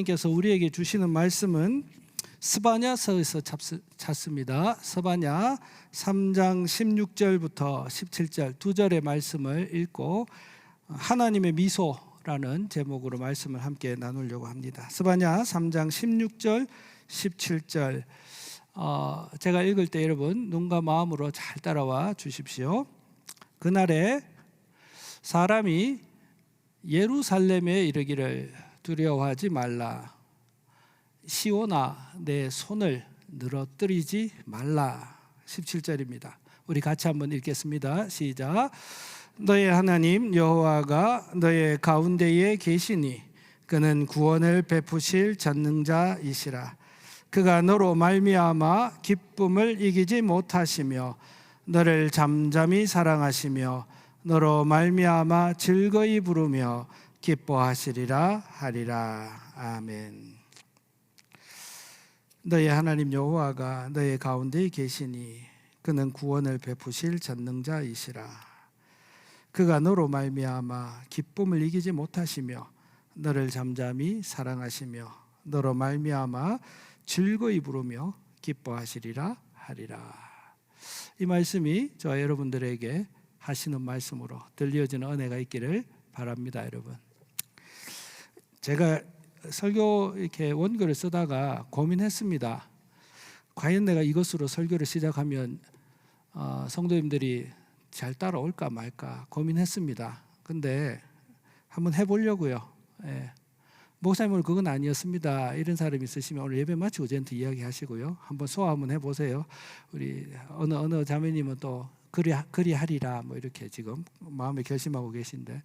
하나님께서 우리에게 주시는 말씀은 스바냐서에서 찾습니다. 스바냐 3장 16절부터 17절 두 절의 말씀을 읽고 하나님의 미소라는 제목으로 말씀을 함께 나누려고 합니다. 스바냐 3장 16절 17절 어, 제가 읽을 때 여러분 눈과 마음으로 잘 따라와 주십시오. 그날에 사람이 예루살렘에 이르기를 두려워하지 말라. 시오나 내 손을 늘어뜨리지 말라. 17절입니다. 우리 같이 한번 읽겠습니다. 시작. 너의 하나님 여호와가 너의 가운데에 계시니 그는 구원을 베푸실 전능자이시라. 그가 너로 말미암아 기쁨을 이기지 못하시며 너를 잠잠히 사랑하시며 너로 말미암아 즐거이 부르며 기뻐하시리라 하리라 아멘. 너의 하나님 여호와가 너의 가운데 계시니 그는 구원을 베푸실 전능자이시라. 그가 너로 말미암아 기쁨을 이기지 못하시며 너를 잠잠히 사랑하시며 너로 말미암아 즐거이 부르며 기뻐하시리라 하리라. 이 말씀이 저 여러분들에게 하시는 말씀으로 들려지는 은혜가 있기를 바랍니다, 여러분. 제가 설교 이렇게 원고를 쓰다가 고민했습니다. 과연 내가 이것으로 설교를 시작하면 어, 성도님들이 잘 따라올까 말까 고민했습니다. 근데 한번 해보려고요. 예. 목사님 오늘 그건 아니었습니다. 이런 사람이 있으시면 오늘 예배 마치고 저한테 이야기하시고요. 한번 소화 한번 해보세요. 우리 어느 어느 자매님은 또 그리 그리 하리라 뭐 이렇게 지금 마음에 결심하고 계신데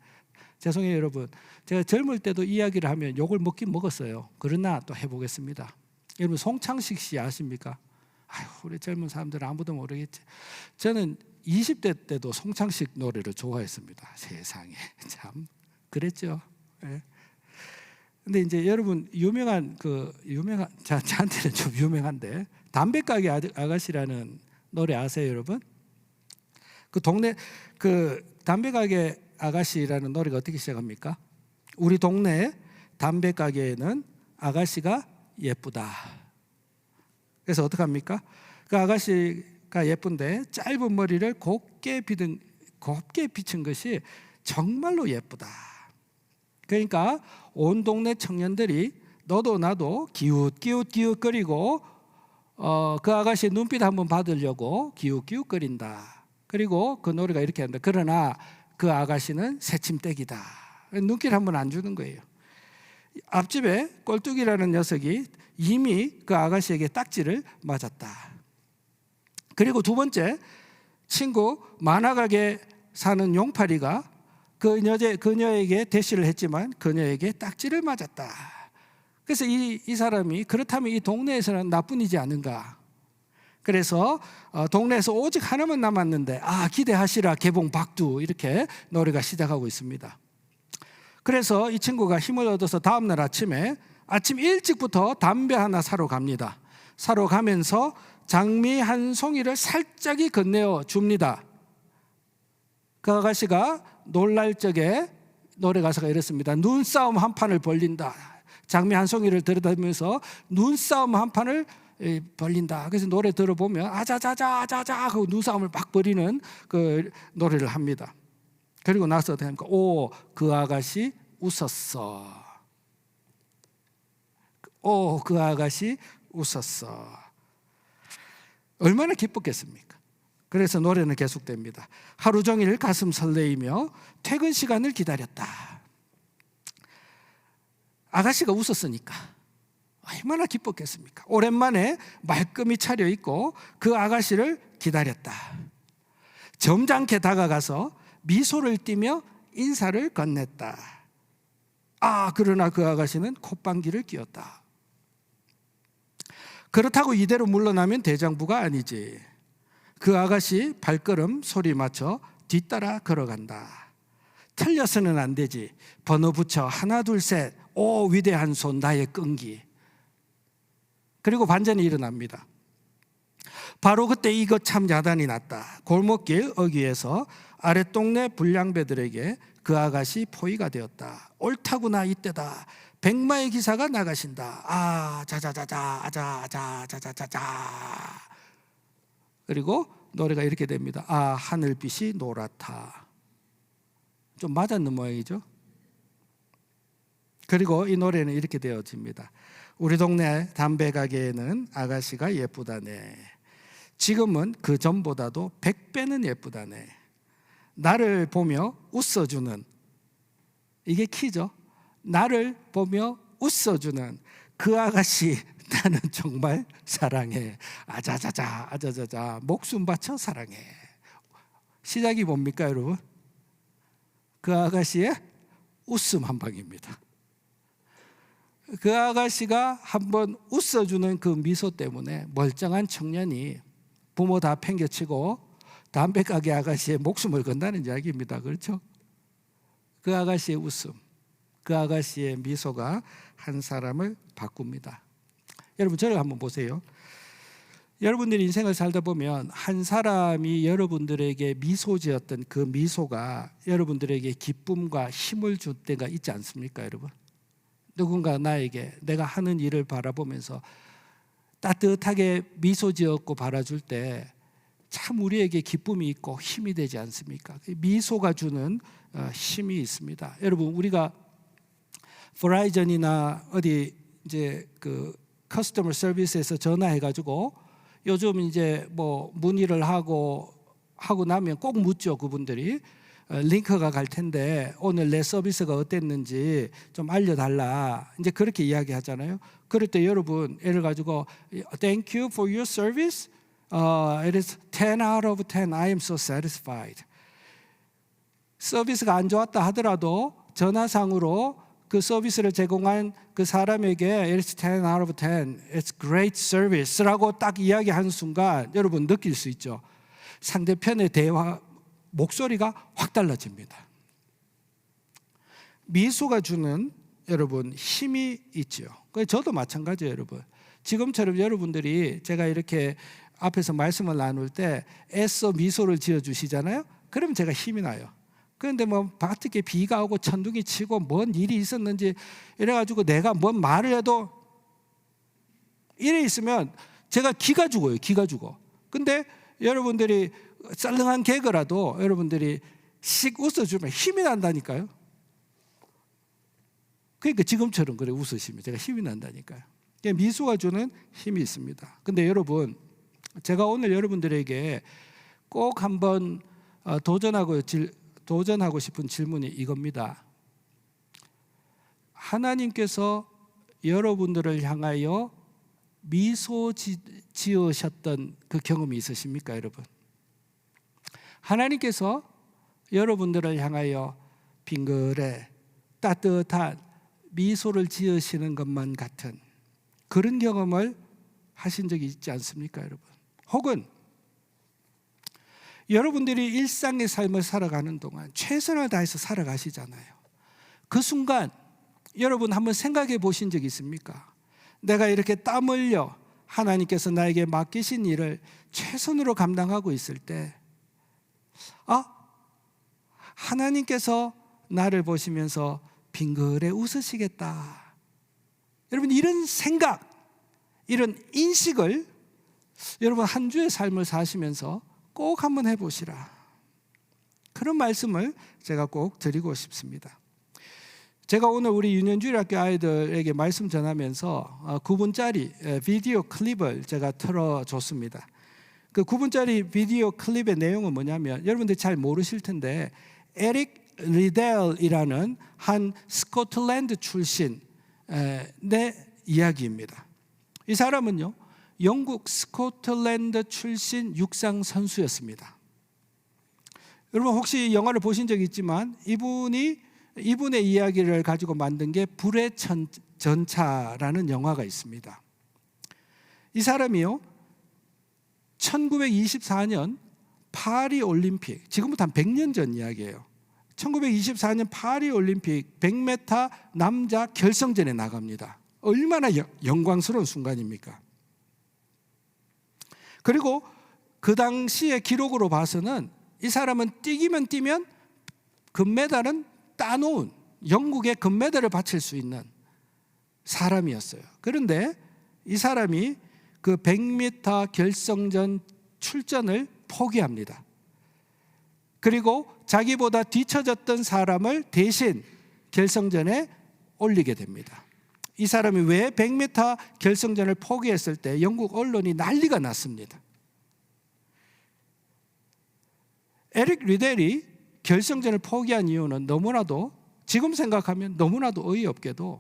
죄송해요 여러분. 제가 젊을 때도 이야기를 하면 욕을 먹긴 먹었어요. 그러나 또 해보겠습니다. 여러분 송창식 씨 아십니까? 아유 우리 젊은 사람들 은 아무도 모르겠지. 저는 20대 때도 송창식 노래를 좋아했습니다. 세상에 참 그랬죠. 예. 근데 이제 여러분 유명한 그 유명한 자 저한테는 좀 유명한데 담배 가게 아저- 아가씨라는 노래 아세요, 여러분? 그 동네 그 담배 가게 아가씨라는 노래가 어떻게 시작합니까? 우리 동네 담배 가게에는 아가씨가 예쁘다. 그래서 어떻게 합니까? 그 아가씨가 예쁜데 짧은 머리를 곱게 비든 곱게 비춘 것이 정말로 예쁘다. 그러니까 온 동네 청년들이 너도 나도 기웃기웃기웃거리고 어, 그 아가씨의 눈빛 한번 받으려고 기웃기웃거린다. 그리고 그 노래가 이렇게 한다. 그러나 그 아가씨는 새침대기다. 눈길 한번 안 주는 거예요. 앞집에 꼴뚜기라는 녀석이 이미 그 아가씨에게 딱지를 맞았다. 그리고 두 번째 친구 만화가게 사는 용팔이가 그 여자 그녀에게 대시를 했지만 그녀에게 딱지를 맞았다. 그래서 이, 이 사람이 그렇다면 이 동네에서는 나뿐이지 않은가? 그래서 어, 동네에서 오직 하나만 남았는데 아 기대하시라 개봉 박두 이렇게 노래가 시작하고 있습니다. 그래서 이 친구가 힘을 얻어서 다음 날 아침에 아침 일찍부터 담배 하나 사러 갑니다. 사러 가면서 장미 한 송이를 살짝이 건네어 줍니다. 그 아가씨가 놀랄 적에 노래 가사가 이렇습니다. 눈싸움 한 판을 벌린다. 장미 한 송이를 들여다보면서 눈싸움 한 판을 에, 벌린다. 그래서 노래 들어보면 아자자자 아자자 하고 눈싸움을 막 벌이는 그 노래를 합니다. 그리고 나서 합니까? 오, 그 아가씨 웃었어. 오, 그 아가씨 웃었어. 얼마나 기뻤겠습니까? 그래서 노래는 계속됩니다. 하루 종일 가슴 설레이며 퇴근 시간을 기다렸다. 아가씨가 웃었으니까 얼마나 기뻤겠습니까? 오랜만에 말끔히 차려 입고 그 아가씨를 기다렸다. 점잖게 다가가서 미소를 띠며 인사를 건넸다. 아, 그러나 그 아가씨는 콧방귀를 뀌었다. 그렇다고 이대로 물러나면 대장부가 아니지. 그 아가씨 발걸음 소리 맞춰 뒤따라 걸어간다. 틀려서는 안 되지. 번호 붙여 하나 둘 셋. 오 위대한 손 나의 끈기. 그리고 반전이 일어납니다. 바로 그때 이것 참 야단이 났다. 골목길 어귀에서 아랫동네 불량배들에게 그 아가씨 포위가 되었다. 옳다구나 이때다. 백마의 기사가 나가신다. 아, 자자자자, 아자자자자자자자. 그리고 노래가 이렇게 됩니다. 아, 하늘빛이 노랗다. 좀 맞았는 모양이죠. 그리고 이 노래는 이렇게 되어집니다. 우리 동네 담배 가게에는 아가씨가 예쁘다네. 지금은 그 전보다도 백 배는 예쁘다네. 나를 보며 웃어주는 이게 키죠. 나를 보며 웃어주는 그 아가씨 나는 정말 사랑해. 아자자자 아자자자 목숨 바쳐 사랑해. 시작이 뭡니까 여러분? 그 아가씨의 웃음 한 방입니다. 그 아가씨가 한번 웃어주는 그 미소 때문에 멀쩡한 청년이 부모 다 팽개치고 담배 가게 아가씨의 목숨을 건다는 이야기입니다. 그렇죠? 그 아가씨의 웃음, 그 아가씨의 미소가 한 사람을 바꿉니다. 여러분 저를 한번 보세요. 여러분들이 인생을 살다 보면 한 사람이 여러분들에게 미소 지었던 그 미소가 여러분들에게 기쁨과 힘을 줄 때가 있지 않습니까, 여러분? 누군가 나에게 내가 하는 일을 바라보면서 따뜻하게 미소 지었고 바라줄 때 참 우리에게 기쁨이 있고 힘이 되지 않습니까? 그 미소가 주는 어, 힘이 있습니다. 여러분 우리가 브라이전이나 어디 이제 그 커스터머 서비스에서 전화해 가지고 요즘 이제 뭐 문의를 하고 하고 나면 꼭 묻죠 그분들이 어, 링크가 갈 텐데 오늘 내 서비스가 어땠는지 좀 알려달라 이제 그렇게 이야기하잖아요. 그럴 때 여러분 예를 가지고 Thank you for your service. Uh, it is 10 out of 10. I am so satisfied. 서비스가 안 좋았다 하더라도 전화상으로 그 서비스를 제공한 그 사람에게 It's 10 out of 10. It's great service라고 딱 이야기하는 순간 여러분 느낄 수 있죠. 상대편의 대화 목소리가 확 달라집니다. 미소가 주는 여러분 힘이 있죠. 그 저도 마찬가지예요, 여러분. 지금처럼 여러분들이 제가 이렇게 앞에서 말씀을 나눌 때 애써 미소를 지어 주시잖아요. 그러면 제가 힘이 나요. 그런데 뭐 밭에 비가 오고 천둥이 치고 뭔 일이 있었는지 이래 가지고 내가 뭔 말을 해도 이래 있으면 제가 기가 죽어요. 기가 죽어. 근데 여러분들이 썰렁한 개그라도 여러분들이 씩 웃어주면 힘이 난다니까요. 그러니까 지금처럼 그래 웃으시면 제가 힘이 난다니까요. 그러니까 미소가 주는 힘이 있습니다. 근데 여러분 제가 오늘 여러분들에게 꼭 한번 어, 도전하고 질, 도전하고 싶은 질문이 이겁니다. 하나님께서 여러분들을 향하여 미소 지, 지으셨던 그 경험이 있으십니까, 여러분? 하나님께서 여러분들을 향하여 빙그레 따뜻한 미소를 지으시는 것만 같은 그런 경험을 하신 적이 있지 않습니까, 여러분? 혹은 여러분들이 일상의 삶을 살아가는 동안 최선을 다해서 살아가시잖아요. 그 순간 여러분 한번 생각해 보신 적 있습니까? 내가 이렇게 땀 흘려 하나님께서 나에게 맡기신 일을 최선으로 감당하고 있을 때, 아, 하나님께서 나를 보시면서 빙그레 웃으시겠다. 여러분, 이런 생각, 이런 인식을 여러분 한 주의 삶을 사시면서 꼭 한번 해보시라. 그런 말씀을 제가 꼭 드리고 싶습니다. 제가 오늘 우리 유년주일학교 아이들에게 말씀 전하면서 9분짜리 비디오 클립을 제가 틀어줬습니다. 그 9분짜리 비디오 클립의 내용은 뭐냐면 여러분들 잘 모르실 텐데 에릭 리델이라는 한 스코틀랜드 출신의 이야기입니다. 이 사람은요 영국 스코틀랜드 출신 육상 선수였습니다. 여러분 혹시 영화를 보신 적 있지만 이분이 이분의 이야기를 가지고 만든 게 불의 전차라는 영화가 있습니다. 이 사람이요 1924년 파리 올림픽 지금부터 한 100년 전 이야기예요. 1924년 파리 올림픽 100m 남자 결성전에 나갑니다. 얼마나 영광스러운 순간입니까? 그리고 그 당시의 기록으로 봐서는 이 사람은 뛰기만 뛰면 금메달은 따놓은 영국의 금메달을 바칠 수 있는 사람이었어요. 그런데 이 사람이 그 100m 결성전 출전을 포기합니다. 그리고 자기보다 뒤처졌던 사람을 대신 결성전에 올리게 됩니다. 이 사람이 왜 100m 결성전을 포기했을 때 영국 언론이 난리가 났습니다. 에릭 리델이 결성전을 포기한 이유는 너무나도 지금 생각하면 너무나도 어이없게도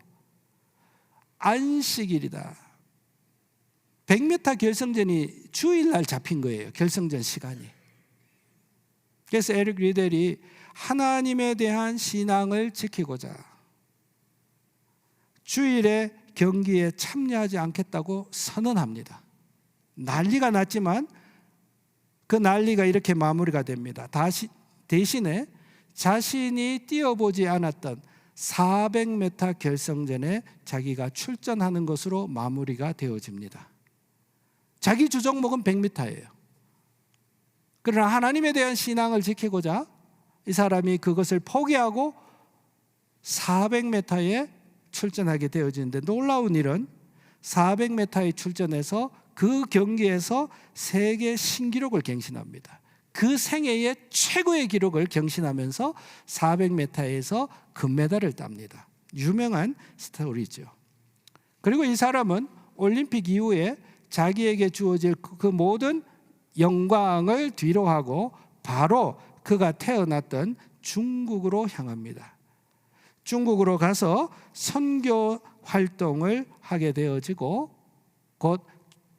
안식일이다. 100m 결성전이 주일날 잡힌 거예요. 결성전 시간이. 그래서 에릭 리델이 하나님에 대한 신앙을 지키고자 주일에 경기에 참여하지 않겠다고 선언합니다. 난리가 났지만 그 난리가 이렇게 마무리가 됩니다. 다시 대신에 자신이 뛰어보지 않았던 400m 결성전에 자기가 출전하는 것으로 마무리가 되어집니다. 자기 주종목은 100m예요. 그러나 하나님에 대한 신앙을 지키고자 이 사람이 그것을 포기하고 400m에 출전하게 되어지는데 놀라운 일은 400m에 출전해서 그 경기에서 세계 신기록을 갱신합니다. 그 생애의 최고의 기록을 경신하면서 400m에서 금메달을 땁니다. 유명한 스토리죠. 그리고 이 사람은 올림픽 이후에 자기에게 주어질 그 모든 영광을 뒤로 하고 바로 그가 태어났던 중국으로 향합니다. 중국으로 가서 선교 활동을 하게 되어지고 곧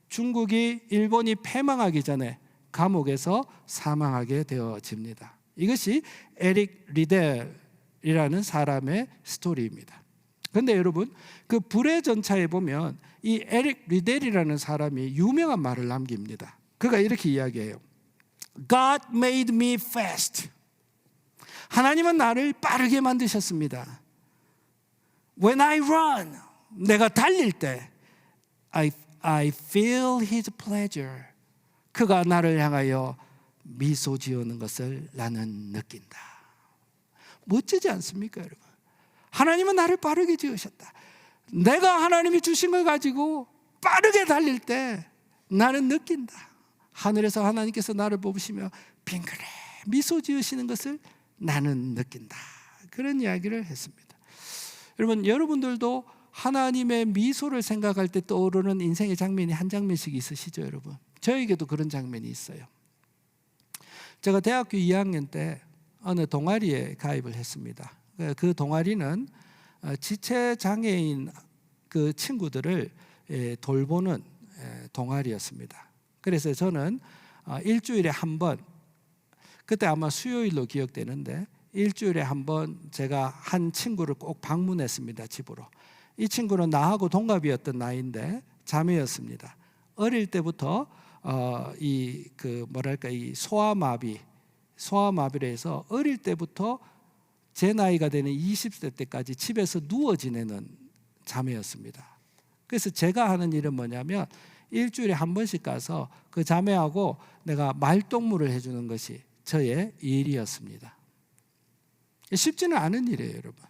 중국이 일본이 패망하기 전에 감옥에서 사망하게 되어집니다. 이것이 에릭 리델이라는 사람의 스토리입니다. 그런데 여러분 그 불의 전차에 보면 이 에릭 리델이라는 사람이 유명한 말을 남깁니다. 그가 이렇게 이야기해요. God made me fast. 하나님은 나를 빠르게 만드셨습니다. When I run, 내가 달릴 때 I, I feel his pleasure. 그가 나를 향하여 미소 지어오는 것을 나는 느낀다. 멋지지 않습니까, 여러분? 하나님은 나를 빠르게 지으셨다. 내가 하나님이 주신 걸 가지고 빠르게 달릴 때 나는 느낀다. 하늘에서 하나님께서 나를 뽑으시며 빙그레 미소 지으시는 것을 나는 느낀다. 그런 이야기를 했습니다. 여러분, 여러분들도 하나님의 미소를 생각할 때 떠오르는 인생의 장면이 한 장면씩 있으시죠, 여러분? 저에게도 그런 장면이 있어요. 제가 대학교 2학년 때 어느 동아리에 가입을 했습니다. 그 동아리는 어, 지체 장애인 그 친구들을 예, 돌보는 예, 동아리였습니다. 그래서 저는 어, 일주일에 한 번, 그때 아마 수요일로 기억되는데 일주일에 한 번 제가 한 친구를 꼭 방문했습니다 집으로. 이 친구는 나하고 동갑이었던 나이인데 자매였습니다. 어릴 때부터 어, 이그 뭐랄까 이 소아마비 소아마비를 해서 어릴 때부터 제 나이가 되는 20대 때까지 집에서 누워 지내는 자매였습니다. 그래서 제가 하는 일은 뭐냐면 일주일에 한 번씩 가서 그 자매하고 내가 말동무를 해주는 것이 저의 일이었습니다. 쉽지는 않은 일이에요, 여러분.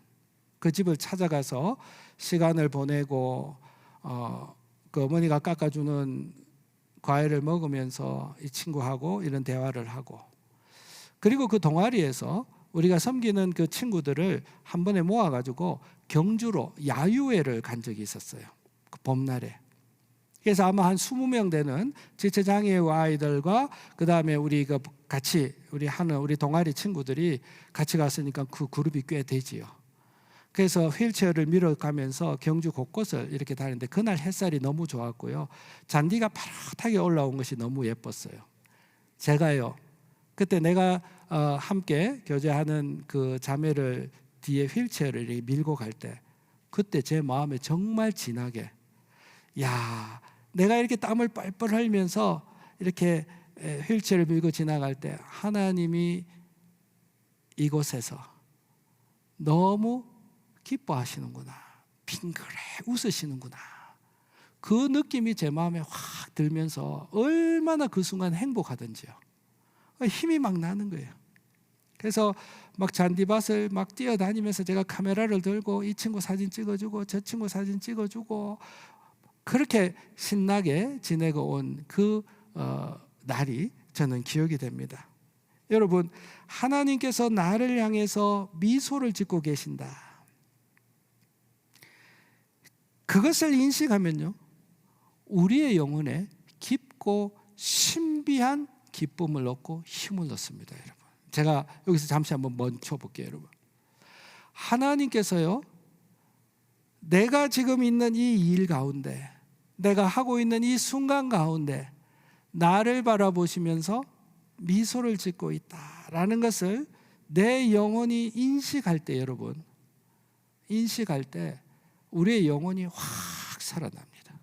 그 집을 찾아가서 시간을 보내고 어, 그 어머니가 깎아주는 과일을 먹으면서 이 친구하고 이런 대화를 하고 그리고 그 동아리에서 우리가 섬기는 그 친구들을 한 번에 모아가지고 경주로 야유회를 간 적이 있었어요. 그 봄날에. 그래서 아마 한 20명 되는 지체장애 아이들과 그 다음에 우리 그 같이 우리 하는 우리 동아리 친구들이 같이 갔으니까 그 그룹이 꽤 되지요. 그래서 휠체어를 밀어가면서 경주 곳곳을 이렇게 다니는데 그날 햇살이 너무 좋았고요. 잔디가 파랗게 올라온 것이 너무 예뻤어요. 제가요. 그때 내가 어, 함께 교제하는 그 자매를 뒤에 휠체어를 밀고 갈 때 그때 제 마음에 정말 진하게 야 내가 이렇게 땀을 뻘뻘 흘리면서 이렇게 휠체어를 밀고 지나갈 때 하나님이 이곳에서 너무 기뻐하시는구나. 빙그레 웃으시는구나. 그 느낌이 제 마음에 확 들면서 얼마나 그 순간 행복하던지요. 힘이 막 나는 거예요. 그래서 막 잔디밭을 막 뛰어다니면서 제가 카메라를 들고 이 친구 사진 찍어주고 저 친구 사진 찍어주고 그렇게 신나게 지내고 온그 날이 저는 기억이 됩니다. 여러분 하나님께서 나를 향해서 미소를 짓고 계신다. 그것을 인식하면요. 우리의 영혼에 깊고 신비한 기쁨을 얻고 힘을 얻습니다, 여러분. 제가 여기서 잠시 한번 멈춰 볼게요, 여러분. 하나님께서요. 내가 지금 있는 이 일 가운데 내가 하고 있는 이 순간 가운데 나를 바라보시면서 미소를 짓고 있다라는 것을 내 영혼이 인식할 때 여러분 인식할 때 우리의 영혼이 확 살아납니다.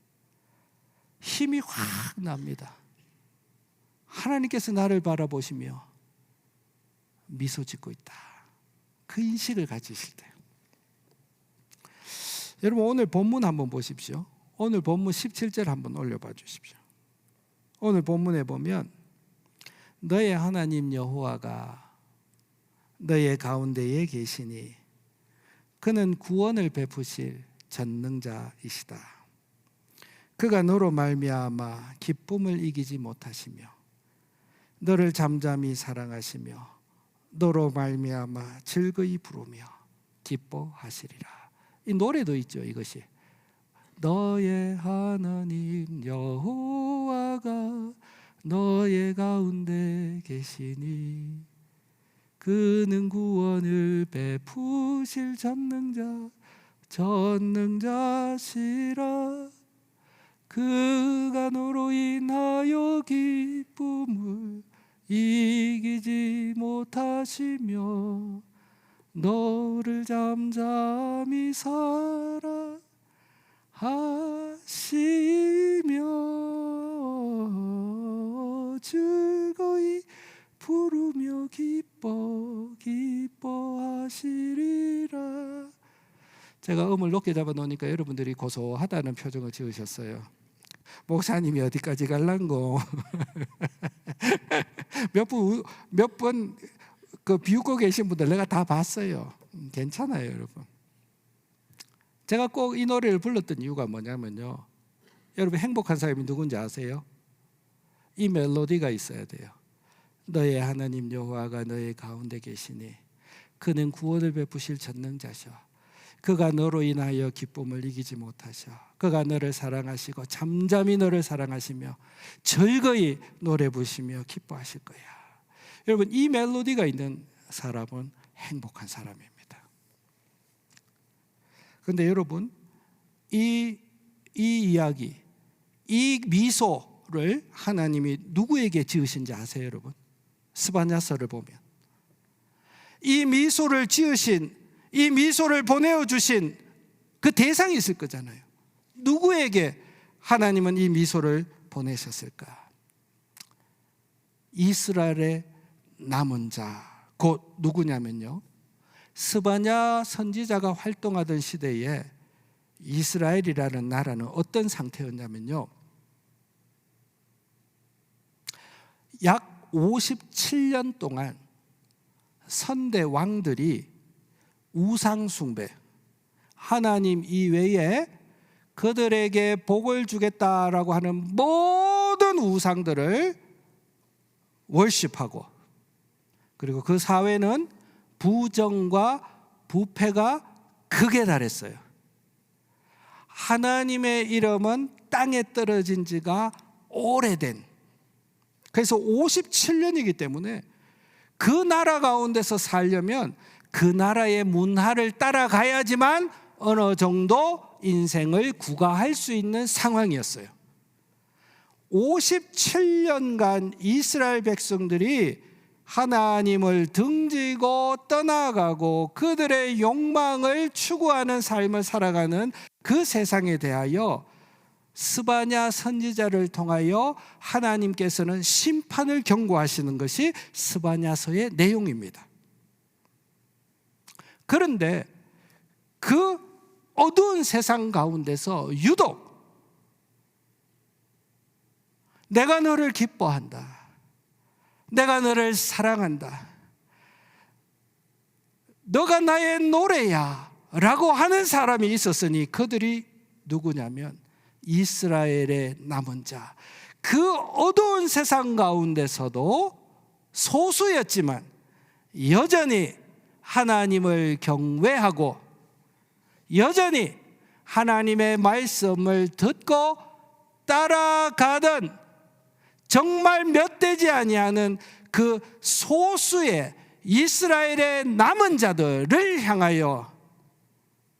힘이 확 납니다. 하나님께서 나를 바라보시며 미소 짓고 있다. 그 인식을 가지실 때. 여러분 오늘 본문 한번 보십시오. 오늘 본문 17절 한번 올려봐 주십시오. 오늘 본문에 보면 너의 하나님 여호와가 너의 가운데에 계시니 그는 구원을 베푸실 전능자이시다. 그가 너로 말미암아 기쁨을 이기지 못하시며 너를 잠잠히 사랑하시며 너로 말미암아 즐거이 부르며 기뻐하시리라. 이 노래도 있죠. 이것이 너의 하나님 여호와가 너의 가운데 계시니 그는 구원을 베푸실 전능자 전능자시라 그가 너로 인하여 기쁨을 이기지 못하시며 너를 잠잠히 살아 하시며 즐거이 부르며 기뻐 기뻐하시리라. 제가 음을 높게 잡아 놓으니까 여러분들이 고소하다는 표정을 지으셨어요 목사님이 어디까지 갈란고 몇분몇 번 그 비웃고 계신 분들 내가 다 봤어요 음, 괜찮아요 여러분 제가 꼭 이 노래를 불렀던 이유가 뭐냐면요. 여러분 행복한 사람이 누군지 아세요? 이 멜로디가 있어야 돼요. 너의 하나님 여호와가 너의 가운데 계시니 그는 구원을 베푸실 전능자셔. 그가 너로 인하여 기쁨을 이기지 못하셔. 그가 너를 사랑하시고 잠잠히 너를 사랑하시며 즐거이 노래 부시며 기뻐하실 거야. 여러분 이 멜로디가 있는 사람은 행복한 사람입니다. 그런데 여러분 이, 이 이야기, 이 미소를 하나님이 누구에게 지으신지 아세요, 여러분? 스바냐서를 보면 이 미소를 지으신 이 미소를 보내어 주신 그 대상이 있을 거잖아요. 누구에게 하나님은 이 미소를 보내셨을까? 이스라엘의 남은 자, 곧 누구냐면요. 스바냐 선지자가 활동하던 시대에 이스라엘이라는 나라는 어떤 상태였냐면요. 약 57년 동안 선대 왕들이 우상숭배, 하나님 이외에 그들에게 복을 주겠다라고 하는 모든 우상들을 월십하고 그리고 그 사회는 부정과 부패가 극에 달했어요. 하나님의 이름은 땅에 떨어진 지가 오래된 그래서 57년이기 때문에 그 나라 가운데서 살려면 그 나라의 문화를 따라가야지만 어느 정도 인생을 구가할 수 있는 상황이었어요. 57년간 이스라엘 백성들이 하나님을 등지고 떠나가고 그들의 욕망을 추구하는 삶을 살아가는 그 세상에 대하여 스바냐 선지자를 통하여 하나님께서는 심판을 경고하시는 것이 스바냐서의 내용입니다. 그런데 그 어두운 세상 가운데서 유독 내가 너를 기뻐한다. 내가 너를 사랑한다. 너가 나의 노래야 라고 하는 사람이 있었으니 그들이 누구냐면 이스라엘의 남은 자. 그 어두운 세상 가운데서도 소수였지만 여전히 하나님을 경외하고 여전히 하나님의 말씀을 듣고 따라가던 정말 몇 되지 아니하는 그 소수의 이스라엘의 남은 자들을 향하여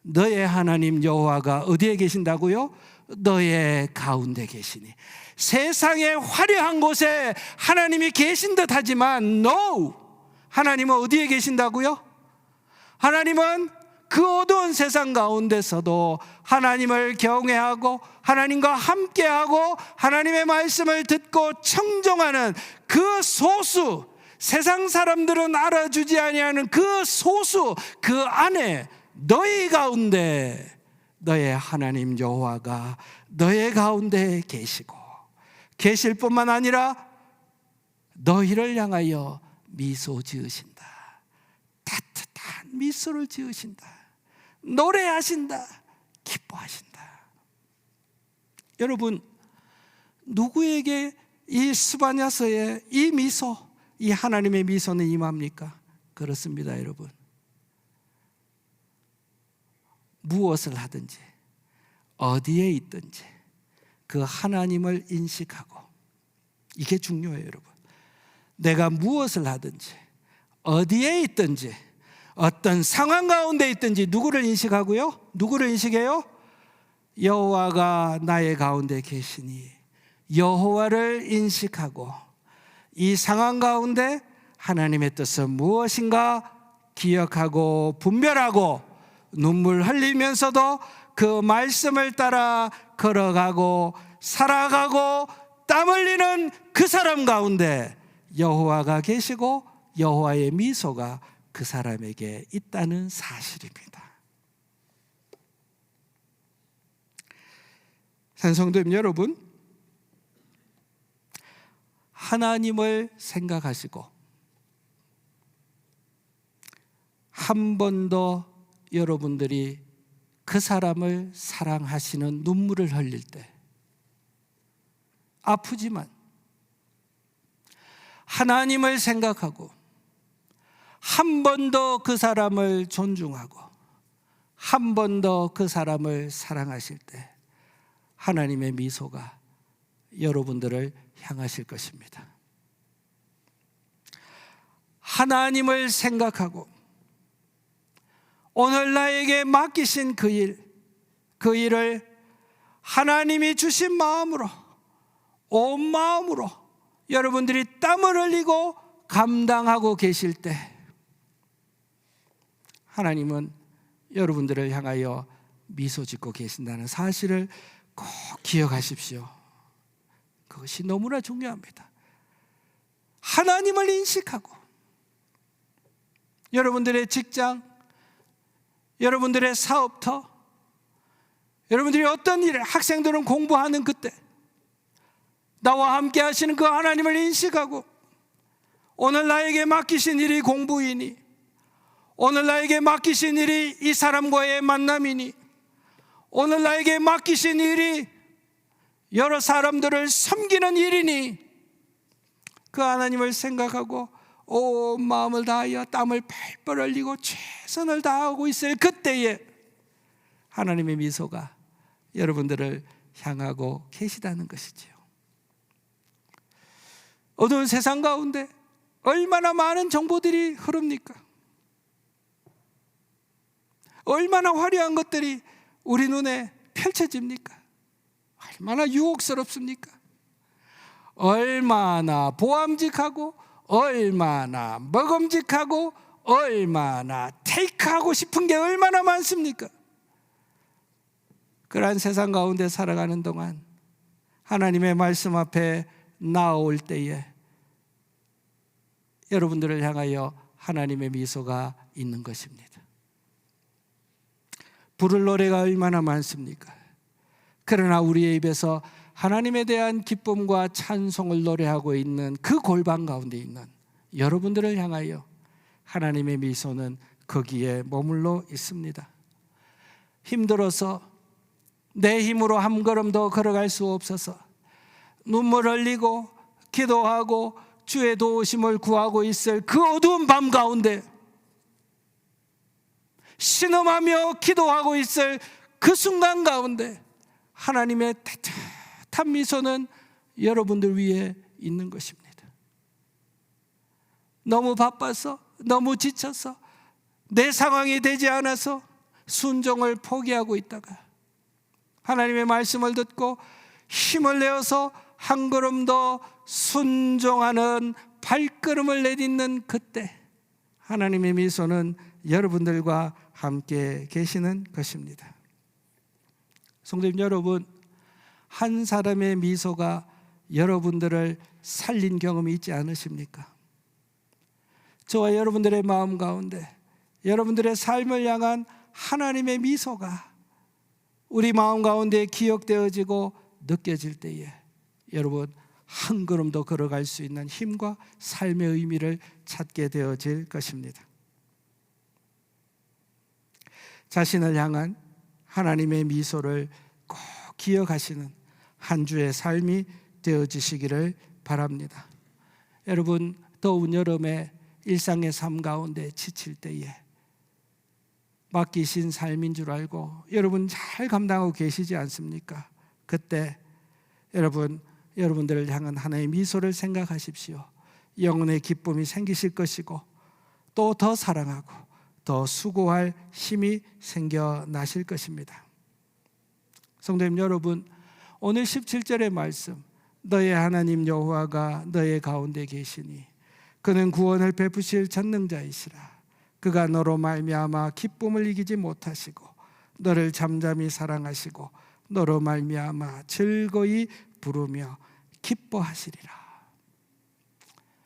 너의 하나님 여호와가 어디에 계신다고요? 너의 가운데 계시니 세상의 화려한 곳에 하나님이 계신 듯 하지만 no 하나님은 어디에 계신다고요? 하나님은 그 어두운 세상 가운데서도 하나님을 경외하고 하나님과 함께하고 하나님의 말씀을 듣고 청종하는 그 소수 세상 사람들은 알아주지 아니하는 그 소수 그 안에 너희 가운데 너의 하나님 여호와가 너의 가운데 계시고 계실 뿐만 아니라 너희를 향하여 미소 지으신다. 따뜻한 미소를 지으신다. 노래하신다. 기뻐하신다. 여러분 누구에게 이 스바냐서의 이 미소, 이 하나님의 미소는 임합니까? 그렇습니다, 여러분. 무엇을 하든지 어디에 있든지 그 하나님을 인식하고 이게 중요해요, 여러분. 내가 무엇을 하든지 어디에 있든지 어떤 상황 가운데 있든지 누구를 인식하고요? 누구를 인식해요? 여호와가 나의 가운데 계시니 여호와를 인식하고 이 상황 가운데 하나님의 뜻은 무엇인가 기억하고 분별하고 눈물 흘리면서도 그 말씀을 따라 걸어가고 살아가고 땀 흘리는 그 사람 가운데 여호와가 계시고 여호와의 미소가 그 사람에게 있다는 사실입니다. 산성도님 여러분, 하나님을 생각하시고 한 번도 여러분들이 그 사람을 사랑하시는 눈물을 흘릴 때 아프지만 하나님을 생각하고 한 번 더 그 사람을 존중하고 한 번 더 그 사람을 사랑하실 때 하나님의 미소가 여러분들을 향하실 것입니다. 하나님을 생각하고 오늘 나에게 맡기신 그 일, 그 일을 하나님이 주신 마음으로, 온 마음으로 여러분들이 땀을 흘리고 감당하고 계실 때, 하나님은 여러분들을 향하여 미소 짓고 계신다는 사실을 꼭 기억하십시오. 그것이 너무나 중요합니다. 하나님을 인식하고, 여러분들의 직장, 여러분들의 사업터, 여러분들이 어떤 일, 학생들은 공부하는 그때, 나와 함께 하시는 그 하나님을 인식하고, 오늘 나에게 맡기신 일이 공부이니, 오늘 나에게 맡기신 일이 이 사람과의 만남이니, 오늘 나에게 맡기신 일이 여러 사람들을 섬기는 일이니, 그 하나님을 생각하고 온 마음을 다하여 땀을 펄펄 흘리고 최선을 다하고 있을 그때에 하나님의 미소가 여러분들을 향하고 계시다는 것이지요. 어두운 세상 가운데 얼마나 많은 정보들이 흐릅니까? 얼마나 화려한 것들이 우리 눈에 펼쳐집니까? 얼마나 유혹스럽습니까? 얼마나 보암직하고 얼마나 먹음직하고 얼마나 테이크하고 싶은 게 얼마나 많습니까? 그러한 세상 가운데 살아가는 동안 하나님의 말씀 앞에 나올 때에 여러분들을 향하여 하나님의 미소가 있는 것입니다. 부를 노래가 얼마나 많습니까? 그러나 우리의 입에서 하나님에 대한 기쁨과 찬송을 노래하고 있는 그 골방 가운데 있는 여러분들을 향하여 하나님의 미소는 거기에 머물러 있습니다. 힘들어서 내 힘으로 한 걸음 더 걸어갈 수 없어서 눈물 흘리고 기도하고 주의 도우심을 구하고 있을 그 어두운 밤 가운데 신음하며 기도하고 있을 그 순간 가운데 하나님의 따뜻한 미소는 여러분들 위에 있는 것입니다. 너무 바빠서 너무 지쳐서 내 상황이 되지 않아서 순종을 포기하고 있다가 하나님의 말씀을 듣고 힘을 내어서 한 걸음 더 순종하는 발걸음을 내딛는 그때 하나님의 미소는 여러분들과 함께 계시는 것입니다. 성도님 여러분, 한 사람의 미소가 여러분들을 살린 경험이 있지 않으십니까? 저와 여러분들의 마음 가운데 여러분들의 삶을 향한 하나님의 미소가 우리 마음 가운데 기억되어지고 느껴질 때에 여러분 한 걸음 더 걸어갈 수 있는 힘과 삶의 의미를 찾게 되어질 것입니다. 자신을 향한 하나님의 미소를 꼭 기억하시는 한 주의 삶이 되어지시기를 바랍니다. 여러분 더운 여름에 일상의 삶 가운데 지칠 때에 맡기신 삶인 줄 알고 여러분 잘 감당하고 계시지 않습니까? 그때 여러분 여러분들을 향한 하나의 미소를 생각하십시오. 영혼의 기쁨이 생기실 것이고 또 더 사랑하고 더 수고할 힘이 생겨나실 것입니다. 성도님 여러분, 오늘 17절의 말씀 너의 하나님 여호와가 너의 가운데 계시니 그는 구원을 베푸실 전능자이시라. 그가 너로 말미암아 기쁨을 이기지 못하시고 너를 잠잠히 사랑하시고 너로 말미암아 즐거이 부르며 기뻐하시리라.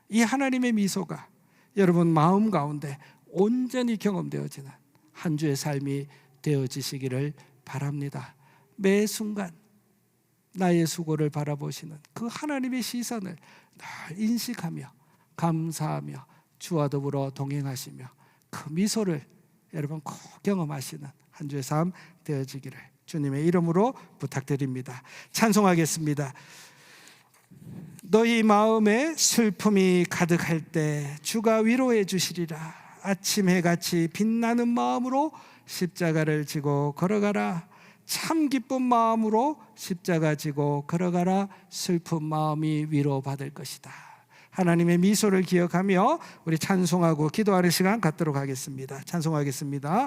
이 하나님의 미소가 여러분 마음 가운데 온전히 경험되어지는 한 주의 삶이 되어지시기를 바랍니다. 매 순간 나의 수고를 바라보시는 그 하나님의 시선을 늘 인식하며 감사하며 주와 더불어 동행하시며 그 미소를 여러분 꼭 경험하시는 한 주의 삶 되어지기를 주님의 이름으로 부탁드립니다. 찬송하겠습니다. 너희 마음에 슬픔이 가득할 때 주가 위로해 주시리라. 아침 해같이 빛나는 마음으로 십자가를 지고 걸어가라. 참 기쁜 마음으로 십자가 지고 걸어가라. 슬픈 마음이 위로받을 것이다. 하나님의 미소를 기억하며 우리 찬송하고 기도하는 시간 갖도록 하겠습니다. 찬송하겠습니다.